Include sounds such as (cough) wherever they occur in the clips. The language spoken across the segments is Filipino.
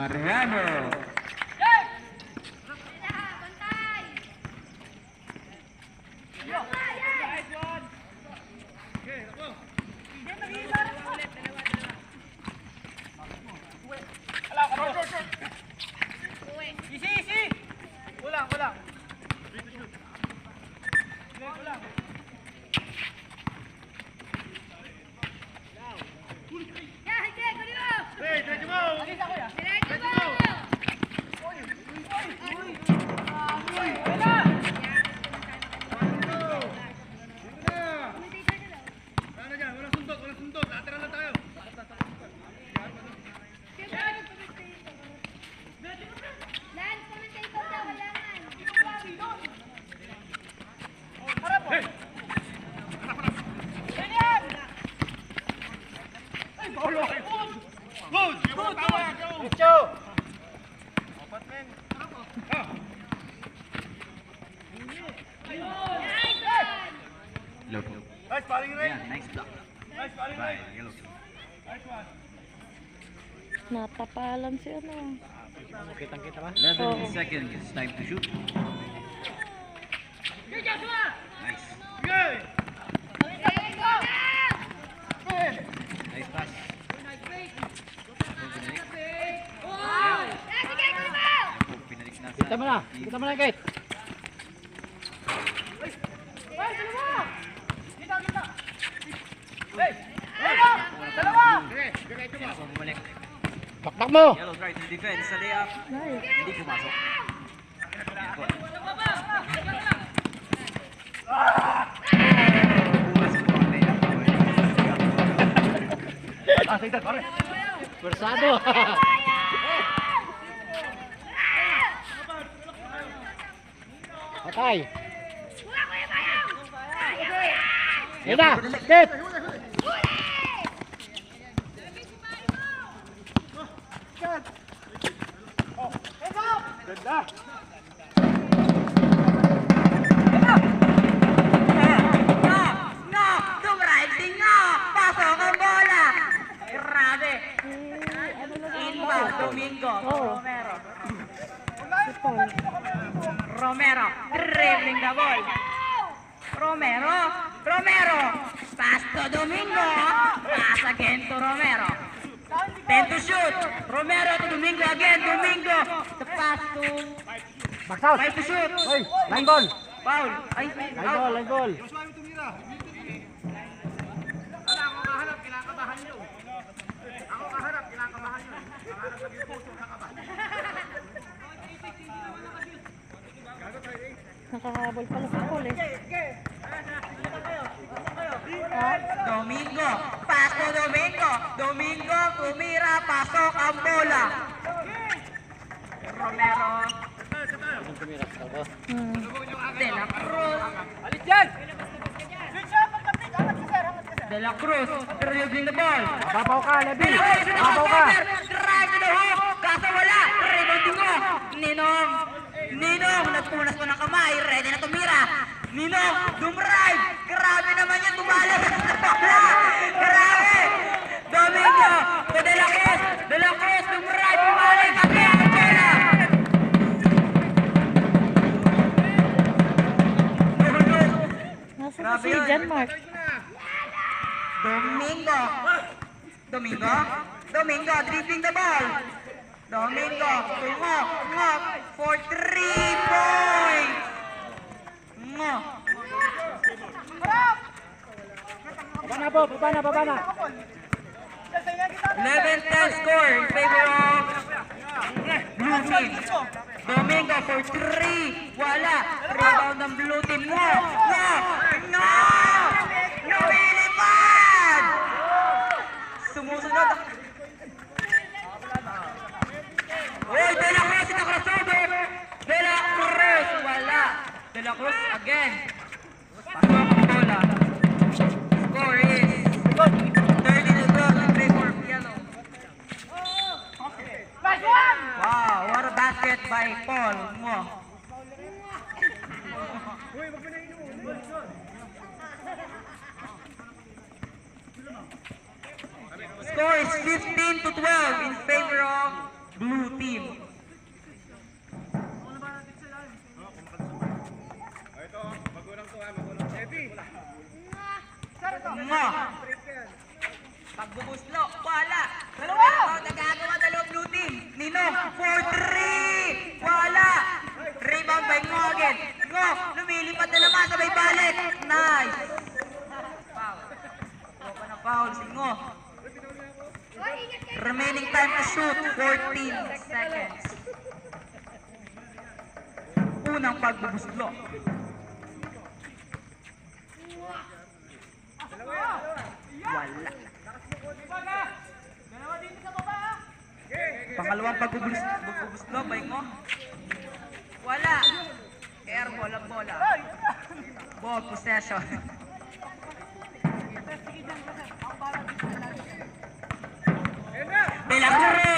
Mariano. Natapalan si ano. 11 seconds. Time to shoot. Nice. Nice pass. Kita mo na. Kita mo na, Kate. Ay, dalawa! Kita, kita! Hey! Dalawa! Diretso mo. Bumalik. Bakbak mo. Yellow try to defend sa layup. Nice. Hindi pumasok. Ah, sige, pare. Bersado. Patay. Yan na. Kate. Ganda. No, dumrating nga! Pasok ang bola! Grabe! Inbound, Domingo, Romero. Romero, dribbling the ball. Romero, Romero, pass to Domingo, pass again to Romero. Then to shoot, Romero to Domingo again, Domingo, the pass to, Box out. five to shoot. Hoy, line ball. Foul, ay, Line ball, line ball. Wala ako kaharap, kinakabahan nyo. Ako kaharap, kinakabahan nyo. Kaharap sa yung puso, kakabahan. Nakahabol pala sa Paul eh. Domingo, pass to Domingo. Domingo, tumira, pasok ang bola. Romero, Hmm. De La Cruz, Alis dyan! De La Cruz, dribbling the ball. Babaw ka, Levi. Babaw ka. drive to the hook. Kaso wala, rebounding mo. Ninong, Ninong, nagpunas mo ng kamay, ready na tumira. Ninong, dumrive. Grabe naman yan, tumalik. Domingo. Domingo dribbling the ball. Domingo. Tungo. Ngo. For three points. Ngo. Baba na po, baba na, baba na. 11-10 score in favor of Blue Team. Domingo for three. Wala. Rebound ng Blue Team. Ngo. Ngo. Ngo. Lumilipad. Sumusunod. Uy, De La Cruz, nakasobe. De La Cruz, wala. De La Cruz again. Pasok ang bola. Score is 30 to 12 in favor of yellow. Wow, what a basket by Paul Mo. score is 15 to 12 in favor of blue team. Nga. Pagbubuslo, wala. Dalawa. Nagagawa dalawa blue team. Nino, 4-3. Wala. Rebound by Ngo again. Ngo, lumilipad na naman sabay balik. Nice. Foul. Foul si Ngo. Remaining time to shoot, 14 seconds. Unang pagbubuslo. Wala. Pangalawang pagbubuslo, bay mo. Wala. Air ball, bola bola. Ball possession. Belacorre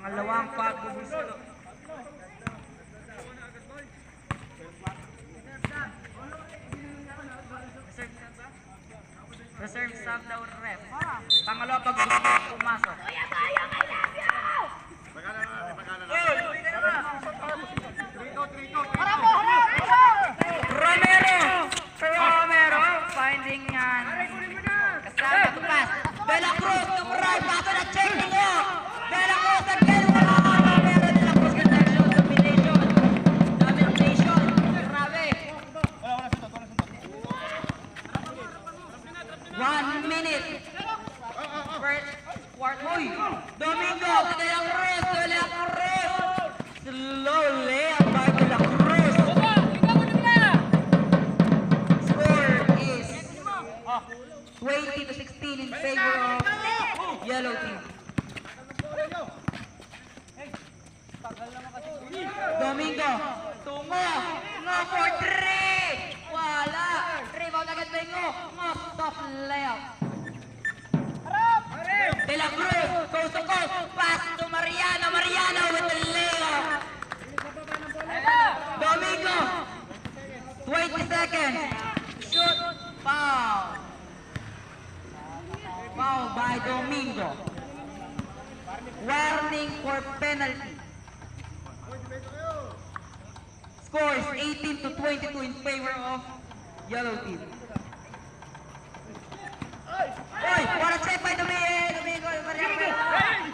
Pangalawang pagbubusto. Reserve stop daw ref. Pangalawa pagbubusto pumasok. Kaya kaya running for penalty. Scores 18 to 22 in favor of yellow team. Oy, what a check by Domingo! man! The man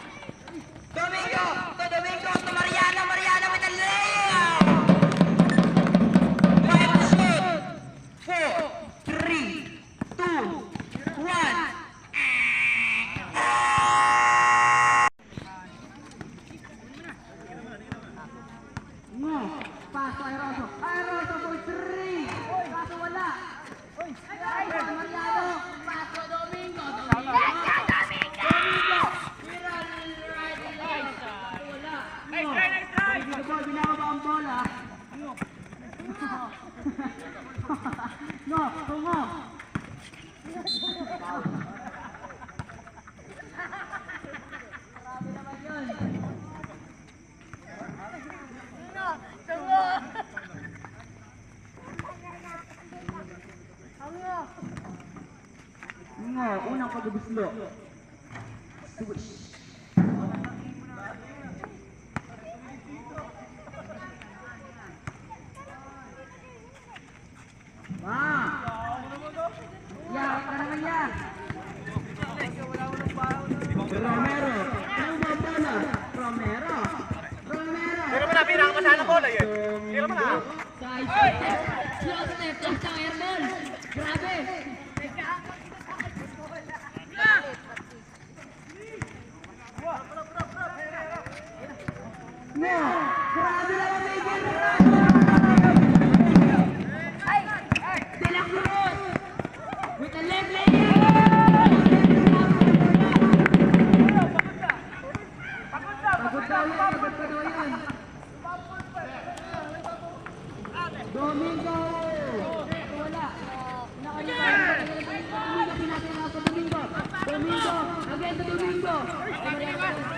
Nah, berhasil 两个两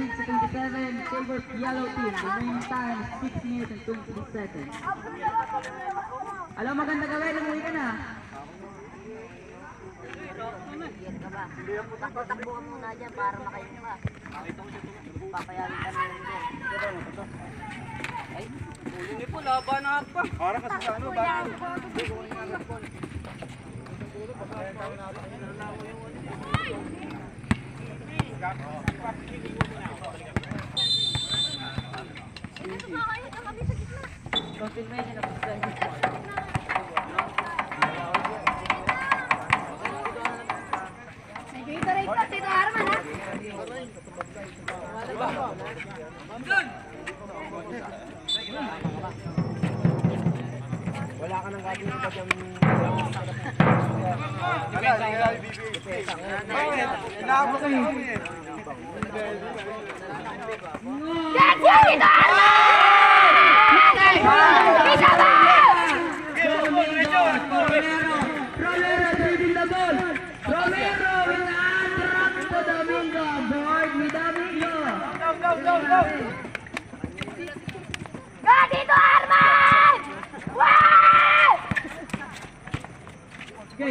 26 to 27, favorite yellow team. Remaining time 6 minutes and 23 seconds. Alam maganda gawin, umuwi ka na. Takbo ka muna dyan para makain ka. Papayagin ka na yun doon. Ay, ulo niyo po, laban na pa. Para kasi sa ano, bago. Confirmation of suspension. May Gatorade pa, Wala ka nang gagawin pag yung... Wala, ka nang gagawin. Inaabot yung...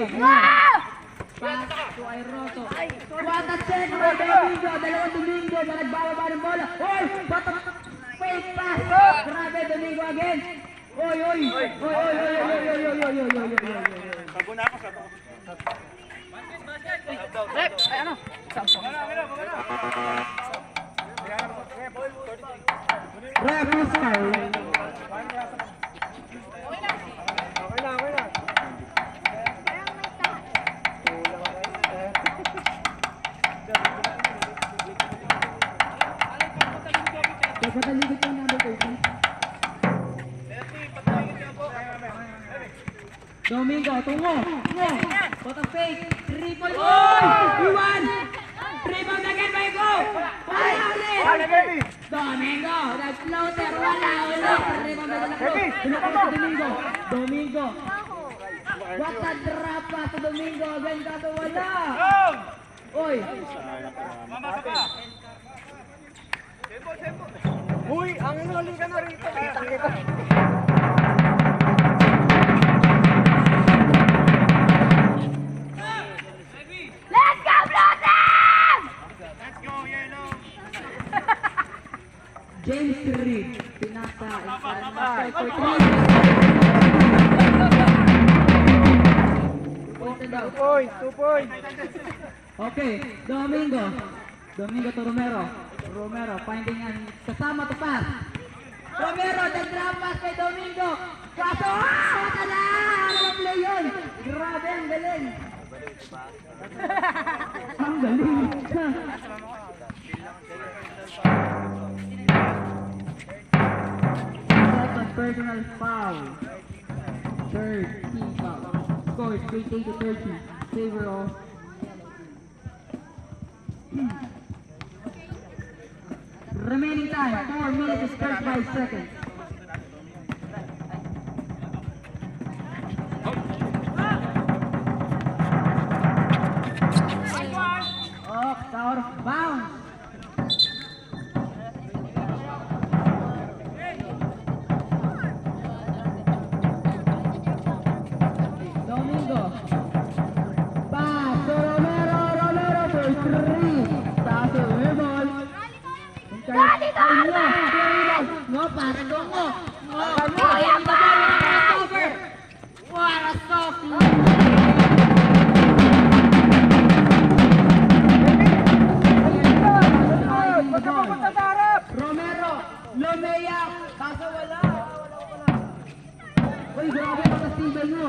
pass to Airoto. What a check by Domingo. Dalawang Domingo na nagbababa ng bola. Oy, a fake pass. Grabe, Domingo again. Oy, oy, oy, oy, oy, oy, oy, oy, oy, oy, oy, oy, oy, oy. Sago na ako, sago. Ref whistle. Domingo, tungo, tungo. A fake. Point. Oy! Iwan! Rebound again by Go! Wala ulit! Domingo, the floater, wala ulit. Rebound na lang. Pinakita si Domingo. Domingo. What a drop pa sa Domingo. Again, kato wala. Oy! Uy, ang huli ka na rito. Kita kita. James Reed. Pinasa. Inside for three. Two points. Okay, Domingo. Domingo to Romero. Romero finding an kasama to pass. Romero, the drop pass kay Domingo. Kaso, ah! Wala na! Ano ang play yun? Grabe, ang galing. (laughs) ang galing. Personal foul. Third team foul. Score is 28 to 30. Favor of Remaining time, 4 minutes 35 seconds. Oh, out of bounds. Grabe ang kastigay nyo.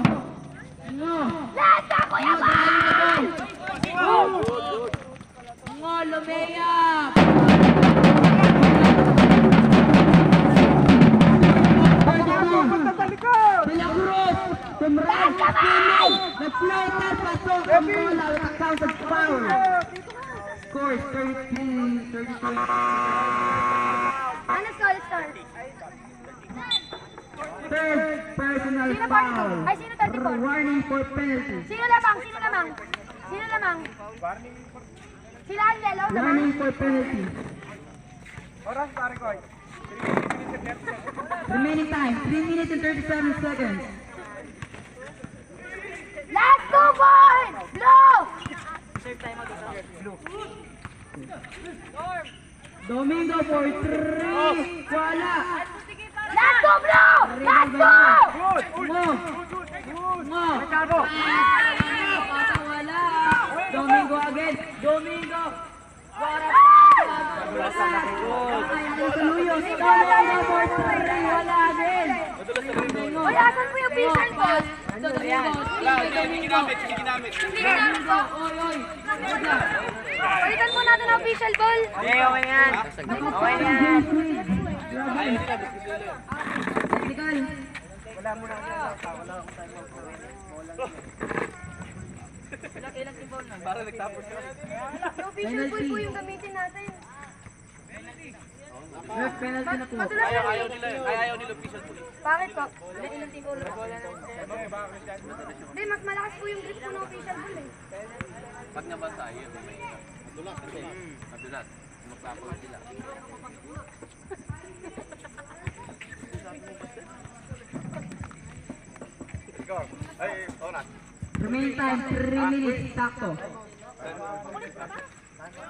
No. Lasa, Kuya Bal! Ngo. De la Cruz, Tumral, Pino, the floater pasok ang bola counted foul. Score is 13, 32. Ano score, score? Third personal Sino foul. 34? Ay, sino 34? Warning for penalty. Sino lamang? Sino lamang? Sino lamang? Sila ang yellow lamang? Warning for penalty. Oras, pare ko. Remaining time, 3 minutes and 37 seconds. Last two points! Blue! Domingo for 3. Wala. Last two, Blue! Last two! Mo. Mo. Pasa wala. Domingo again. Domingo. Para Tuluyos. Domingo for 3. Wala. Domingo. Asan po yung official ball? Domingo. Domingo. Ka namin po. Oy, oy. Palitan po natin ang official ball. Okay yan. Okay yan. Technical. Yung official ball po yung gamitin natin. Ref penalty na po. Na ayaw nila Ayaw nila official ball. Bakit po? Ilang team ulo Hindi, mas malakas po yung grip po ng official ball eh. Pag nabasa, yun. Madulas. Kasi, madulas. Magpapawag sila. Remaining time, 3 minutes, sakto.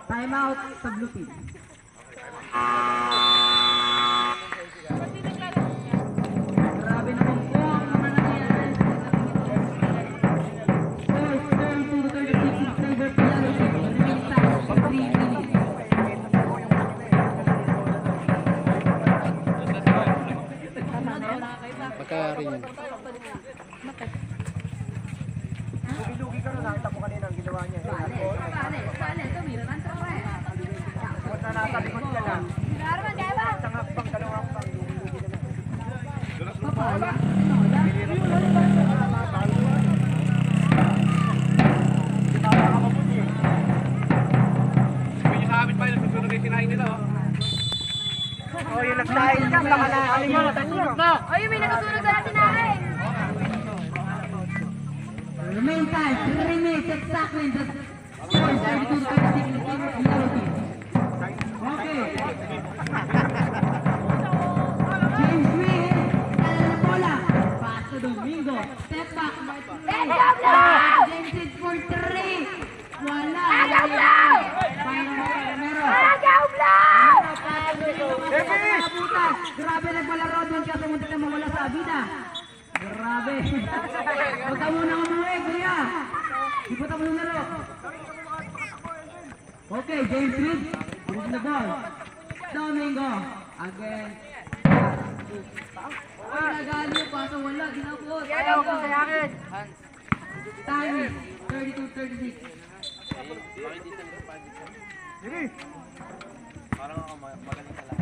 Time out sa blue team. Remain time, 3 minutes exactly. The score is 32 to 36 in of yellow team. Okay. James Green, kaya na bola. Pass to Domingo. Step back. James is for 3. Wala. Go, Blue! Final Romero. Blue! Nakabutan. Grabe nagmalaro doon kasi muntik na mawala sa abida. Grabe. Huwag ka muna umuwi, kuya. Ipunta mo yung laro. Okay, James Reed, with the ball. Domingo, again. Ay, nagali pa sa wala, ginapot. Ayaw ko sa akin. Time is 32-36. Bakit dito nito pa dito? Sige. Parang magaling ka lang.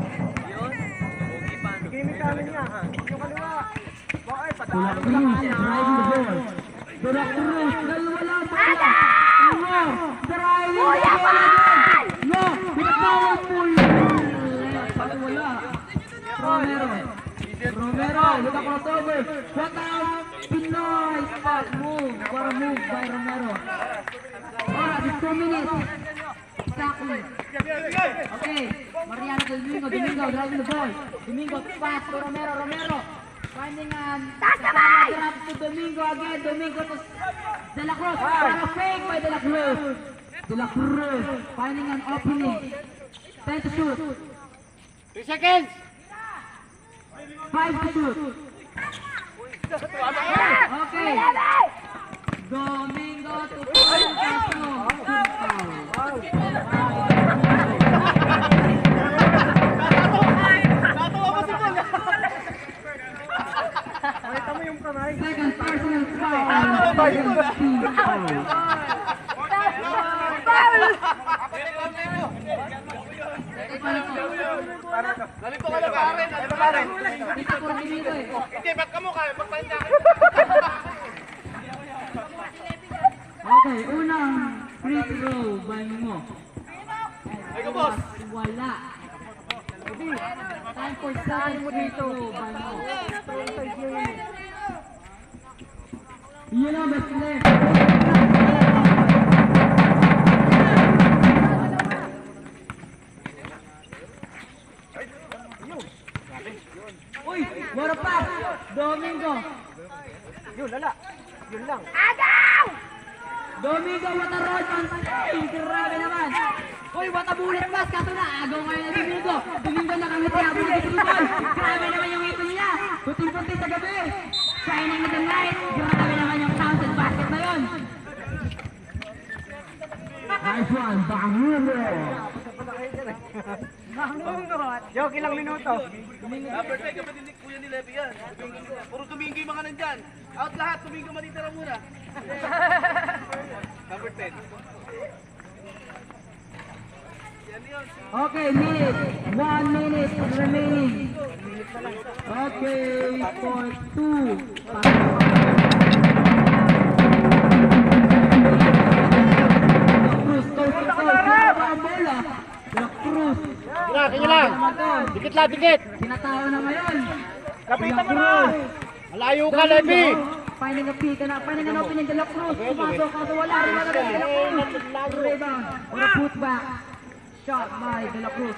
Yun. Okay pa. no? Gamit namin niya. Yung kaliwa. Patalo Cruz, driving the ball. Dela Cruz, dalawa lang pa sila. No, driving the ball again. Wala. Romero. Romero, look up crossover. Shut out. Spot move. What move by Romero. Alright, minutes. Exactly. Okay, Mariano Domingo, Domingo driving the ball. Domingo pass to Romero, Romero. Finding an drop to Domingo again, Domingo to De La Cruz. Para fake by De La Cruz. De La Cruz finding an opening. 10 to shoot. 3 seconds. 5 to shoot. Okay. Domingo to. Foul. Second personal foul. Nalito ka na Karen. Nalito ka rin. Dito po Domingo eh. Hindi, ba't ka mo kaya? Magpahinda ka. Okay, unang free throw by mo. Ay, ka, boss. Wala. Time for second free throw by mo. Yun ang best player. Uy, what a pass! Domingo! Yun, lala. Yun lang. Domingo, what a! Grabe naman! Uy, what a bullet pass! Na, agaw ngayon na Domingo! Domingo nakangiti habang nagtitibol! Grabe naman yung ipon niya! Puting-puti sa gabi! Shining in the light! Grabe naman yung counted basket na yun! Nice one, Bangulo! Joke, ilang minuto. Number 10, kapatid ni Kuya ni Levi yan. Puro tuminggo yung mga nandyan. Out lahat, tuminggo matitira muna. (laughs) Number 10. Yan yun. Okay, minute. One minute remaining. Okay, for two. Kina, kanya lang. Dikit lang, dikit. Tinatao na ngayon. Lapitan mo na. Malayo ka, Levi. Pahinang api ka na. Pahinang ano, pinang Dela Cruz. Pumasok ka. Wala rin na rin Dela Cruz. Rebound. On a putback. Shot by Dela Cruz.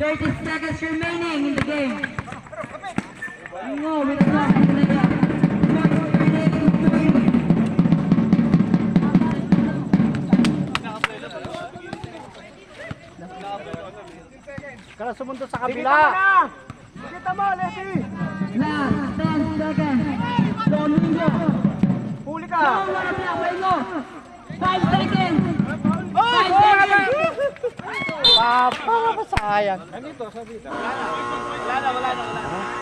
30 seconds remaining in the game. No, with a block. Number 38, sumunod sa kabila. Dikita mo, Levi. Last 10 seconds. Domingo. Huli No, ka. wala block. Pahingo. 5 seconds. 5 seconds. Papa, sayang. Nandito, sa dito. Wala na, wala na, wala